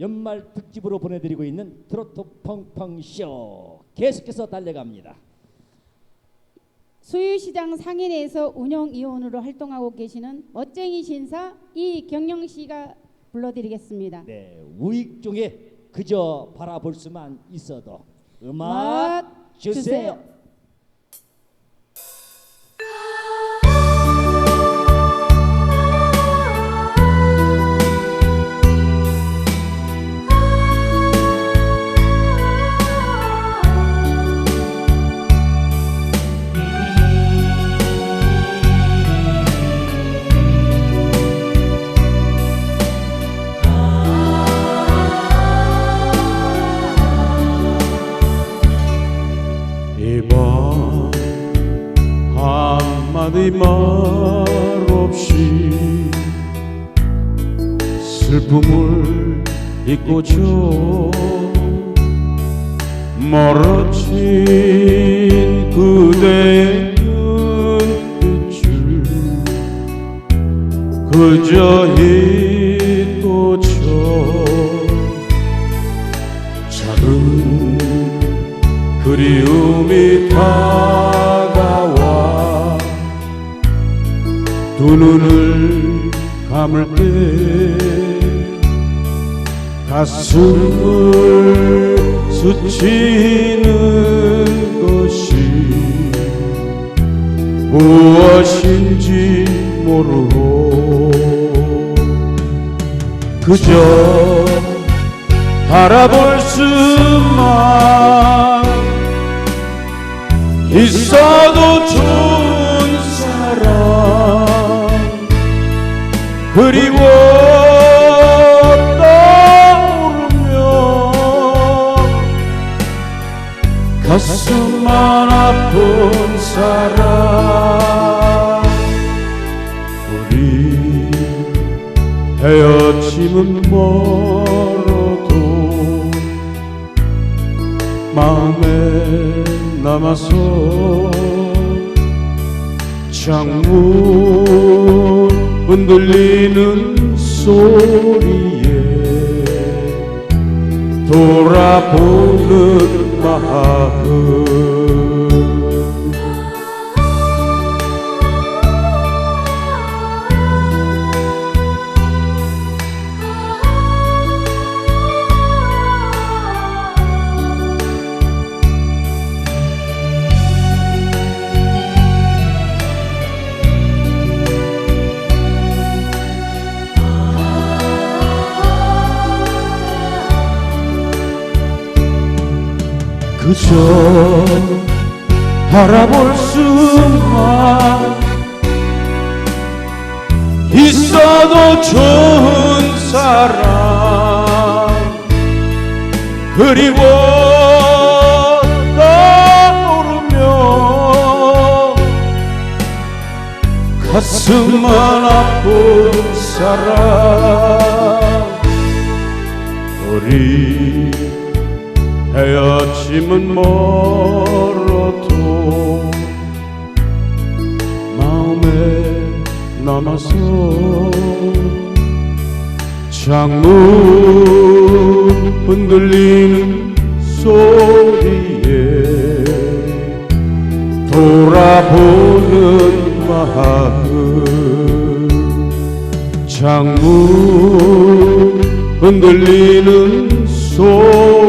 연말 특집으로 보내드리고 있는 트로트 펑펑 쇼 계속해서 달려갑니다. 수유시장 상인에서 운영위원으로 활동하고 계시는 멋쟁이 신사 이경영 씨가 불러드리겠습니다. 네, 우익 중에 그저 바라볼 수만 있어도 음악 음악 주세요. 주세요. 이밤 한마디 말 없이 슬픔을 잊고줘 멀어진 그대의 눈빛을 그저 잊 두 눈을 감을 때 가슴을 스치는 것이 무엇인지 모르고 그저 바라볼 수만 있어도 좋 그리고 떠오르면 가슴만 아픈 사람 우리 헤어짐은 멀어도 마음에 남아서 창문 흔들리는 소리에 돌아보는 마음 그저 바라볼 수만 있어도 좋은 사람 그리고 떠오르면 가슴만 아픈 사람 우리 헤어짐은 멀어도 마음에 남아서 창문 흔들리는 소리에 돌아보는 마음 창문 흔들리는 소리에